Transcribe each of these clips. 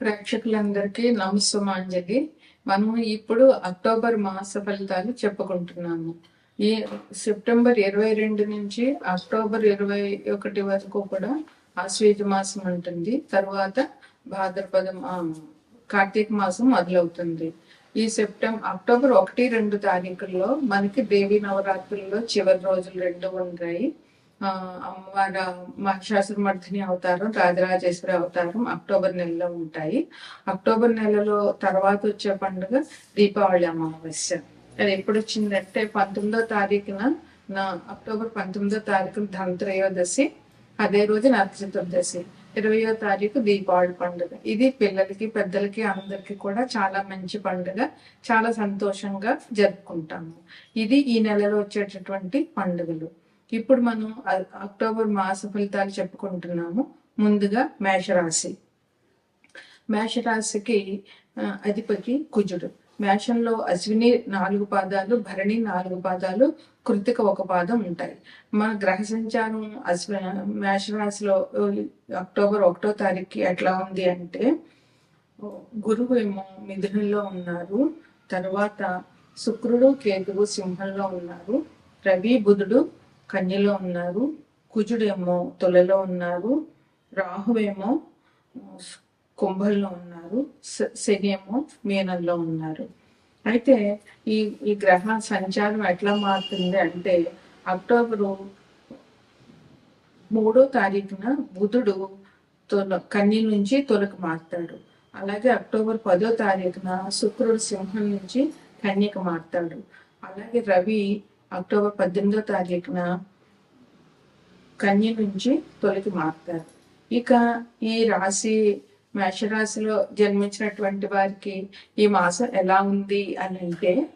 ప్రేక్షకులందరికీ నమస్సుమాంజలి మనం ఇప్పుడు అక్టోబర్ మాస ఫలితాలు చెప్పుకుంటున్నాము. ఈ సెప్టెంబర్ ఇరవై రెండు నుంచి అక్టోబర్ ఇరవై ఒకటి వరకు కూడా ఆశ్వేజ మాసం ఉంటుంది. తర్వాత భాద్రపద కార్తీక మాసం మొదలవుతుంది. ఈ సెప్టెంబర్ అక్టోబర్ ఒకటి రెండు తారీఖుల్లో మనకి దేవి నవరాత్రుల్లో చివరి రోజులు రెండు ఉంటాయి. అమ్మవారు మహిషాసురమర్ధిని అవతారం రాజరాజేశ్వరి అవతారం అక్టోబర్ నెలలో ఉంటాయి. అక్టోబర్ నెలలో తర్వాత వచ్చే పండుగ దీపావళి అమావాస్య. అది ఎప్పుడు వచ్చిందంటే పంతొమ్మిదో తారీఖున నా అక్టోబర్ పంతొమ్మిదో తారీఖున ధనత్రయోదశి అదే రోజు నరక చతుర్దశి ఇరవయో తారీఖు దీపావళి పండుగ. ఇది పిల్లలకి పెద్దలకి అందరికి కూడా చాలా మంచి పండుగ. చాలా సంతోషంగా జరుపుకుంటాము. ఇది ఈ నెలలో వచ్చేటటువంటి పండుగలు. ఇప్పుడు మనం అక్టోబర్ మాస ఫలితాలు చెప్పుకుంటున్నాము. ముందుగా మేషరాశి. మేషరాశికి అధిపతి కుజుడు. మేషంలో అశ్విని నాలుగు పాదాలు భరణి నాలుగు పాదాలు కృతిక ఒక పాదం ఉంటాయి. మన గ్రహ సంచారం అశ్వి మేషరాశిలో అక్టోబర్ ఒకటో తారీఖుకి ఎట్లా ఉంది అంటే గురువు ఏమో మిథునంలో ఉన్నారు. తర్వాత శుక్రుడు కేతువు సింహంలో ఉన్నారు. రవి బుధుడు కన్యలో ఉన్నారు కుజుడేమో తొలలో ఉన్నారు రాహువేమో కుంభల్లో కుంభంలో ఉన్నారు శ- శని ఏమో మీనంలో ఉన్నారు. అయితే ఈ ఈ గ్రహ సంచారం ఎట్లా మారుతుంది అంటే అక్టోబరు మూడో తారీఖున బుధుడు తొల కన్య నుంచి తొలకు మారుతాడు. అలాగే అక్టోబర్ పదో తారీఖున శుక్రుడు సింహం నుంచి కన్యకు మారుతాడు. అలాగే రవి అక్టోబర్ పద్దెనిమిదో తారీఖున కన్య నుంచి తొలికి మారుతారు. ఇక ఈ రాశి మేషరాశిలో జన్మించినటువంటి వారికి ఈ మాసం ఎలా ఉంది అని అంటే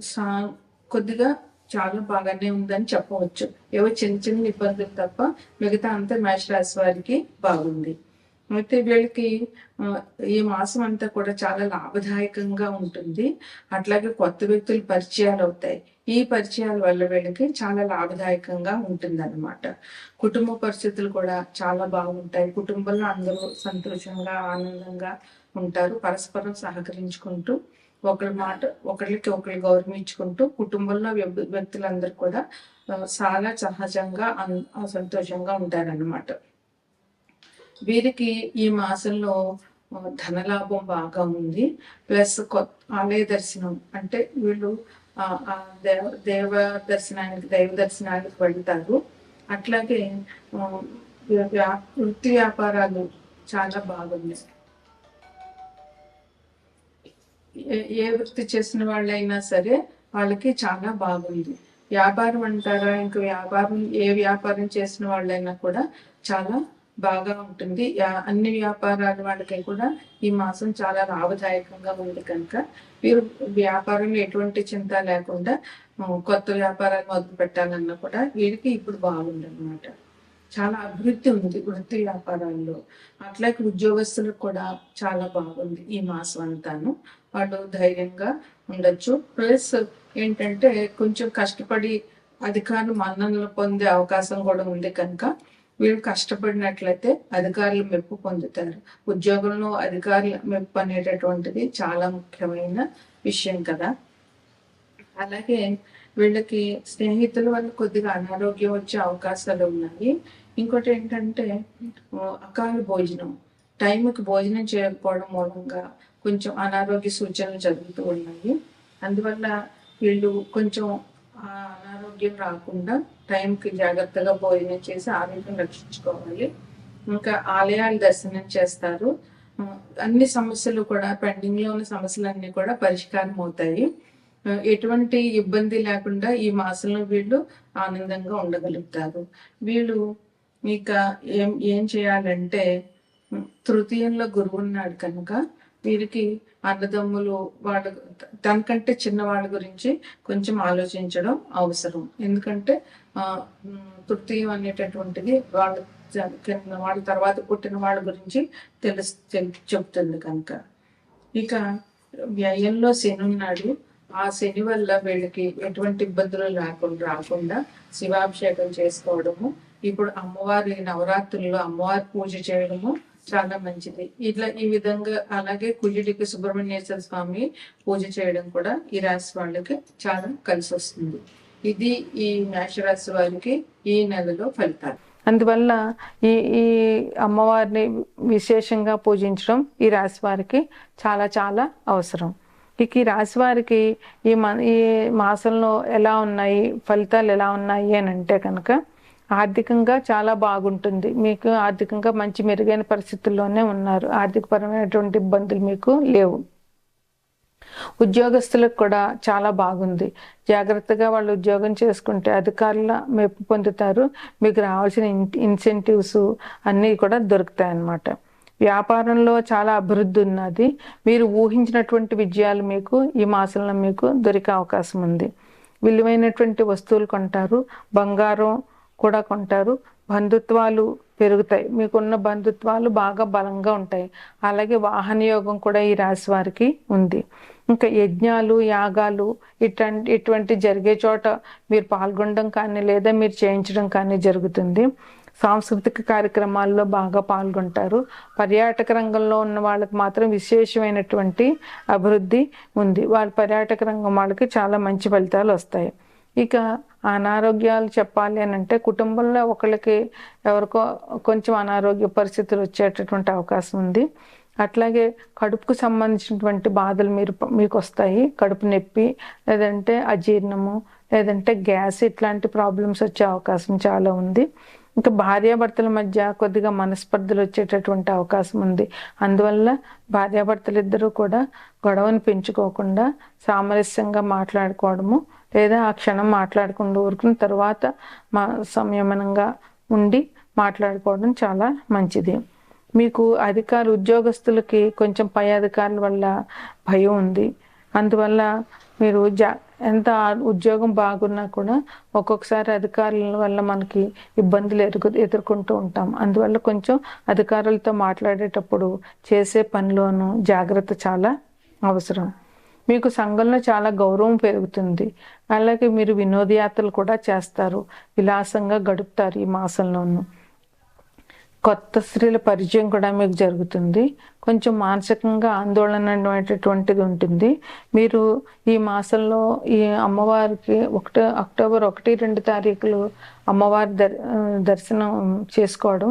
సా- కొద్దిగా చాలా బాగానే ఉందని చెప్పవచ్చు. ఏవో చిన్న చిన్న ఇబ్బందులు తప్ప మిగతా అంతా మేషరాశి వారికి బాగుంది. అయితే వీళ్ళకి ఈ మాసం అంతా కూడా చాలా లాభదాయకంగా ఉంటుంది. అట్లాగే కొత్త వ్యక్తులు పరిచయాలు అవుతాయి. ఈ పరిచయాల వల్ల వీళ్ళకి చాలా లాభదాయకంగా ఉంటుంది అనమాట కుటుంబ పరిస్థితులు కూడా చాలా బాగుంటాయి. కుటుంబంలో అందరూ సంతోషంగా ఆనందంగా ఉంటారు. పరస్పరం సహకరించుకుంటూ ఒకరి మాట ఒకరికి ఒకరు గౌరవించుకుంటూ కుటుంబంలో వ్యక్తులందరూ కూడా చాలా సహజంగా అన్- సంతోషంగా ఉంటారన్నమాట. వీరికి ఈ మాసంలో ధనలాభం బాగా ఉంది. ప్లస్ ఆలయ దర్శనం అంటే వీళ్ళు దేవ దేవ దర్శనానికి దైవ దర్శనానికి వెళ్తారు. అట్లాగే వ్యా- వృత్తి వ్యాపారాలు చాలా బాగున్నాయి. ఏ- ఏ వృత్తి చేసిన వాళ్ళైనా సరే వాళ్ళకి చాలా బాగుంది. వ్యాపారం అంటారా ఇంకా వ్యాపారం ఏ వ్యాపారం చేసిన వాళ్ళైనా కూడా చాలా బాగా ఉంటుంది. అన్ని వ్యాపారాల వాళ్ళకి కూడా ఈ మాసం చాలా లాభదాయకంగా ఉంది కనుక. వీరు వ్యాపారంలో ఎటువంటి చింత లేకుండా కొత్త వ్యాపారాలు మొదలు పెట్టాలన్నా కూడా వీరికి ఇప్పుడు బాగుంది అనమాట చాలా అభివృద్ధి ఉంది వృత్తి వ్యాపారాల్లో. అట్లాగే ఉద్యోగస్తులకు కూడా చాలా బాగుంది ఈ మాసం అంతాను. వాళ్ళు ధైర్యంగా ఉండొచ్చు. ప్లస్ ఏంటంటే కొంచెం కష్టపడి అధికారులు మన్ననలు పొందే అవకాశం కూడా ఉంది కనుక. వీళ్ళు కష్టపడినట్లయితే అధికారులు మెప్పు పొందుతారు. ఉద్యోగంలో అధికారుల మెప్పు అనేటటువంటిది చాలా ముఖ్యమైన విషయం కదా. అలాగే వీళ్ళకి స్నేహితుల వల్ల కొద్దిగా అనారోగ్యం వచ్చే అవకాశాలు ఉన్నాయి. ఇంకోటి ఏంటంటే అకాల భోజనం. టైంకి భోజనం చేయకపోవడం మూలంగా కొంచెం అనారోగ్య సూచనలు జరుగుతూ ఉన్నాయి. అందువల్ల వీళ్ళు కొంచెం ఆ అనారోగ్యం రాకుండా టైంకి జాగ్రత్తగా భోజనం చేసి ఆరోగ్యం రక్షించుకోవాలి. ఇంకా ఆలయాలు దర్శనం చేస్తారు. అన్ని సమస్యలు కూడా పెండింగ్లో ఉన్న సమస్యలన్నీ కూడా పరిష్కారం అవుతాయి. ఎటువంటి ఇబ్బంది లేకుండా ఈ మాసంలో వీళ్ళు ఆనందంగా ఉండగలుగుతారు. వీళ్ళు ఇక ఏం ఏం చేయాలంటే తృతీయంలో గురువు ఉన్నాడు కనుక వీరికి అన్నదమ్ములు వాళ్ళ తనకంటే చిన్న వాళ్ళ గురించి కొంచెం ఆలోచించడం అవసరం. ఎందుకంటే తృతీయం అనేటటువంటిది వాళ్ళ కింద వాళ్ళ తర్వాత పుట్టిన వాళ్ళ గురించి తెలుసు తెల్- చెప్తుంది కనుక. ఇక వ్యయంలో శని ఉన్నాడు. ఆ శని వల్ల వీళ్ళకి ఎటువంటి ఇబ్బందులు లేకుండా రాకుండా శివాభిషేకం చేసుకోవడము. ఇప్పుడు అమ్మవారి నవరాత్రుల్లో అమ్మవారి పూజ చేయడము చాలా మంచిది. ఇట్లా ఈ విధంగా అలాగే కుజుడికి సుబ్రహ్మణ్యేశ్వర స్వామి పూజ చేయడం కూడా ఈ రాశి వాళ్ళకి చాలా కలిసి వస్తుంది. ఇది ఈ మేషరాశి వారికి ఈ నెలలో ఫలితాలు. అందువల్ల ఈ ఈ అమ్మవారిని విశేషంగా పూజించడం ఈ రాశి వారికి చాలా చాలా అవసరం. ఇక ఈ రాశి వారికి ఈ మ ఈ మాసంలో ఎలా ఉన్నాయి ఫలితాలు ఎలా ఉన్నాయి అని అంటే కనుక ఆర్థికంగా చాలా బాగుంటుంది. మీకు ఆర్థికంగా మంచి మెరుగైన పరిస్థితుల్లోనే ఉన్నారు. ఆర్థికపరమైనటువంటి ఇబ్బందులు మీకు లేవు. ఉద్యోగస్తులకు కూడా చాలా బాగుంది. జాగ్రత్తగా వాళ్ళు ఉద్యోగం చేసుకుంటే అధికారుల మెప్పు పొందుతారు. మీకు రావాల్సిన ఇన్సెంటివ్స్ అన్నీ కూడా దొరుకుతాయి అన్నమాట వ్యాపారంలో చాలా అభివృద్ధి ఉన్నది. మీరు ఊహించినటువంటి విజయాలు మీకు ఈ మాసంలో మీకు దొరికే అవకాశం ఉంది. విలువైనటువంటి వస్తువులు కొంటారు. బంగారం కూడా కొంటారు. బంధుత్వాలు పెరుగుతాయి. మీకున్న బంధుత్వాలు బాగా బలంగా ఉంటాయి. అలాగే వాహన యోగం కూడా ఈ రాశి వారికి ఉంది. ఇంకా యజ్ఞాలు యాగాలు ఇటువంటి ఇటువంటి జరిగే చోట మీరు పాల్గొనడం కానీ లేదా మీరు చేయించడం కానీ జరుగుతుంది. సాంస్కృతిక కార్యక్రమాల్లో బాగా పాల్గొంటారు. పర్యాటక రంగంలో ఉన్న వాళ్ళకి మాత్రం విశేషమైనటువంటి అభివృద్ధి ఉంది. వాళ్ళ పర్యాటక రంగం వాళ్ళకి చాలా మంచి ఫలితాలు వస్తాయి. ఇక అనారోగ్యాలు చెప్పాలి అని అంటే కుటుంబంలో ఒకళ్ళకి ఎవరికో కొంచెం అనారోగ్య పరిస్థితులు వచ్చేటటువంటి అవకాశం ఉంది. అట్లాగే కడుపుకు సంబంధించినటువంటి బాధలు మీరు మీకు వస్తాయి. కడుపు నొప్పి లేదంటే అజీర్ణము లేదంటే గ్యాస్ ఇట్లాంటి ప్రాబ్లమ్స్ వచ్చే అవకాశం చాలా ఉంది. ఇంకా భార్యాభర్తల మధ్య కొద్దిగా మనస్పర్ధలు వచ్చేటటువంటి అవకాశం ఉంది. అందువల్ల భార్యాభర్తలు ఇద్దరూ కూడా గొడవను పెంచుకోకుండా సామరస్యంగా మాట్లాడుకోవడము లేదా ఆ క్షణం మాట్లాడకుండా ఊరుకున్న తర్వాత మా సంయమనంగా ఉండి మాట్లాడుకోవడం చాలా మంచిది. మీకు అధికారు ఉద్యోగస్తులకి కొంచెం పై అధికారుల వల్ల భయం ఉంది. అందువల్ల మీరు జా ఎంత ఉద్యోగం బాగున్నా కూడా ఒక్కొక్కసారి అధికారుల వల్ల మనకి ఇబ్బందులు ఎదుర్కొ ఎదుర్కొంటూ ఉంటాం. అందువల్ల కొంచెం అధికారులతో మాట్లాడేటప్పుడు చేసే పనిలోనూ జాగ్రత్త చాలా అవసరం. మీకు సంఘంలో చాలా గౌరవం పెరుగుతుంది. అలాగే మీరు వినోదయాత్రలు కూడా చేస్తారు. విలాసంగా గడుపుతారు ఈ మాసంలోనూ. కొత్త స్త్రీల పరిచయం కూడా మీకు జరుగుతుంది. కొంచెం మానసికంగా ఆందోళన అనేటటువంటిది ఉంటుంది. మీరు ఈ మాసంలో ఈ అమ్మవారికి ఒకటి అక్టోబర్ ఒకటి రెండు తారీఖులు అమ్మవారి దర్ దర్శనం చేసుకోవడం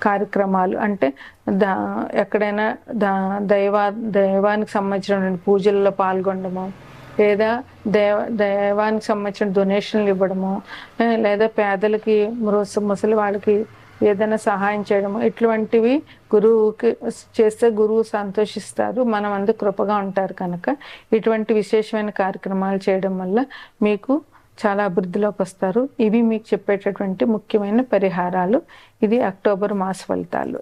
కార్యక్రమాలు అంటే దా ఎక్కడైనా దా దైవా దైవానికి సంబంధించినటువంటి పూజల్లో పాల్గొనడము లేదా దేవ దైవానికి సంబంధించిన డొనేషన్లు ఇవ్వడము లేదా పేదలకి ముసలి వాళ్ళకి ఏదైనా సహాయం చేయడము ఇటువంటివి గురువుకి చేస్తే గురువు సంతోషిస్తారు మనం అందరు కృపగా ఉంటారు కనుక. ఇటువంటి విశేషమైన కార్యక్రమాలు చేయడం వల్ల మీకు చాలా అభివృద్ధిలోకి వస్తారు. ఇవి మీకు చెప్పేటటువంటి ముఖ్యమైన పరిహారాలు. ఇది అక్టోబర్ మాస ఫలితాలు.